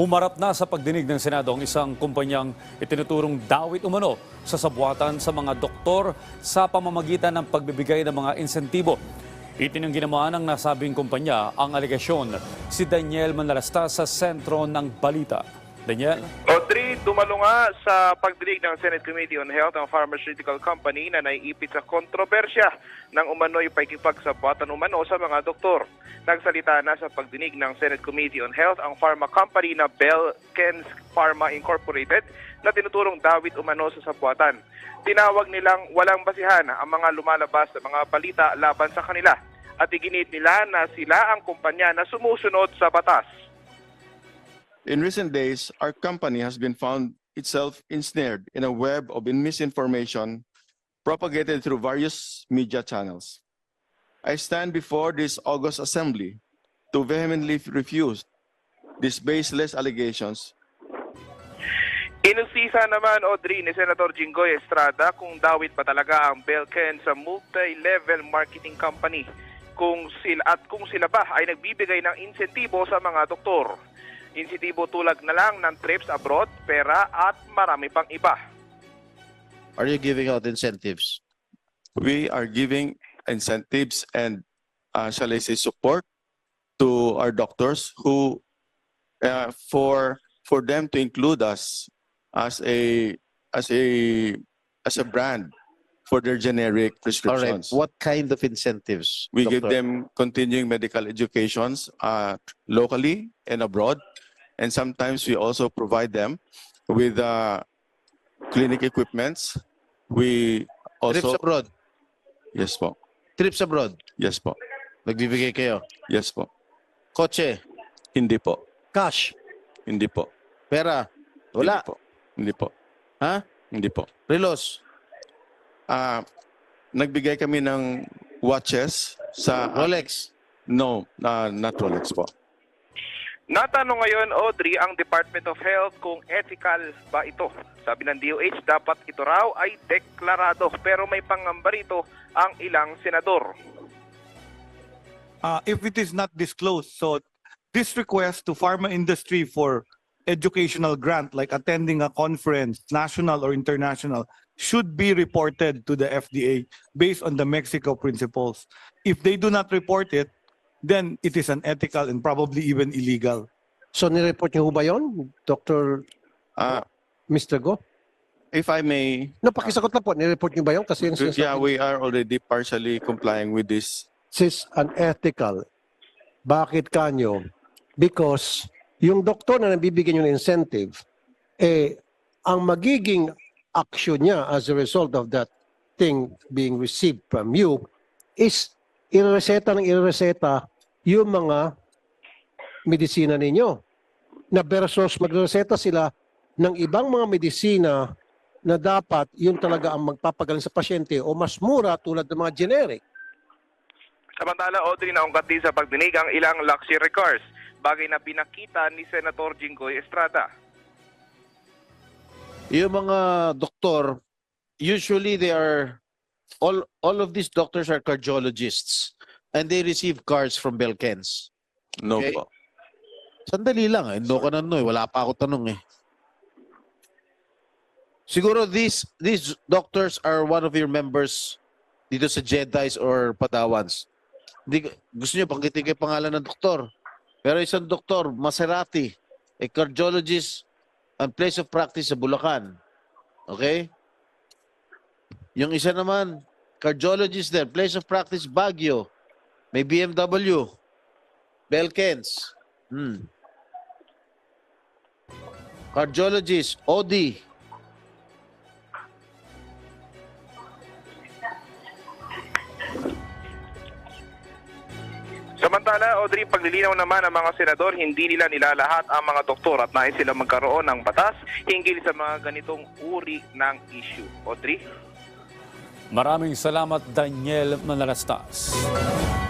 Humarap na sa pagdinig ng Senado ang isang kumpanyang itinuturong dawit umano sa sabuatan sa mga doktor sa pamamagitan ng pagbibigay ng mga insentibo. Itinanggi naman ng nasabing kumpanya ang alegasyon si Daniel Manalasta sa sentro ng balita. Daniel? Dumalo nga sa pagdinig ng Senate Committee on Health ang pharmaceutical company na naiipit sa kontrobersya ng umano'y pakikipagsabwatan umano sa mga doktor. Nagsalita na sa pagdinig ng Senate Committee on Health ang pharma company na Belkens Pharma Incorporated na tinuturong dawit umano sa sabwatan. Tinawag nilang walang basihan ang mga lumalabas na mga balita laban sa kanila at iginit nila na sila ang kumpanya na sumusunod sa batas. In recent days, our company has been found itself ensnared in a web of misinformation propagated through various media channels. I stand before this August Assembly to vehemently refuse these baseless allegations Inusisa naman, Audrey, ni Senator Jinggoy Estrada kung dawit pa talaga ang Belken sa multi-level marketing company kung sila, at kung sila ba ay nagbibigay ng insentibo sa mga doktor. Insentibo tulad na lang ng trips abroad, pera at marami pang iba. Are you giving out incentives? we are giving incentives and, uh, shall I say, support to our doctors who, uh, for for them to include us as a as a as a brand for their generic prescriptions. All right. What kind of incentives? We give them continuing medical educations uh, locally and abroad, and sometimes we also provide them with uh, clinic equipments. We trips also abroad. yes po, Trips abroad. yes po, Nagbibigay kayo. yes po. Kotse. Hindi po. Cash. Hindi po. Pera. Wala. Hindi po. Hindi po. Ha? Hindi po. Relos. Ah, nagbigay kami ng watches sa Rolex. No, uh, not Rolex po. Natanong ngayon, Audrey, ang Department of Health kung ethical ba ito. Sabi ng DOH, dapat ito raw ay deklarado. Pero may pangamba rito ang ilang senador. uh, if it is not disclosed. So this request to pharma industry for educational grant, like attending a conference, national or international, should be reported to the FDA based on the Mexico principles. If they do not report it, then it is unethical and probably even illegal. So nireport niyo ho ba yun, Dr. Ah, Mr. Go? if I may, No, pakisagot lang po, nireport niyo ba yun? Kasi yung yeah, sinasabi we are already partially complying with this. is unethical. Bakit kanyo? Because yung doktor na nabibigyan yung incentive, eh, ang magiging action niya as a result of that thing being received from you is irereseta ng irereseta yung mga medisina ninyo. Na versus magreseta sila ng ibang mga medisina na dapat yun talaga ang magpapagaling sa pasyente o mas mura tulad ng mga generic. Samantala, Audrey, naungkat din sa pagdinig ang ilang luxury cars, bagay na pinakita ni Senator Jinggoy Estrada. Yung mga doktor, usually they are, all, all of these doctors are cardiologists and they receive cars from Belkens. No Okay. po. Sandali lang, eh. no ka na no, eh. wala pa ako tanong eh. Siguro these these doctors are one of your members dito sa Jedi's or Padawans. Hindi, gusto niyo pangkitin kayo pangalan ng doktor. Pero isang doktor, Maserati, a cardiologist and place of practice sa Bulacan. Okay? Yung isa naman, cardiologist there, place of practice Baguio. May BMW. Belkens. Hmm. Cardiologist, OD. Samantala, Audrey, paglilinaw naman ng mga senador, hindi nila nilalahat ang mga doktor at nais sila magkaroon ng batas hinggil sa mga ganitong uri ng issue. Audrey? Maraming salamat Daniel Manalastas.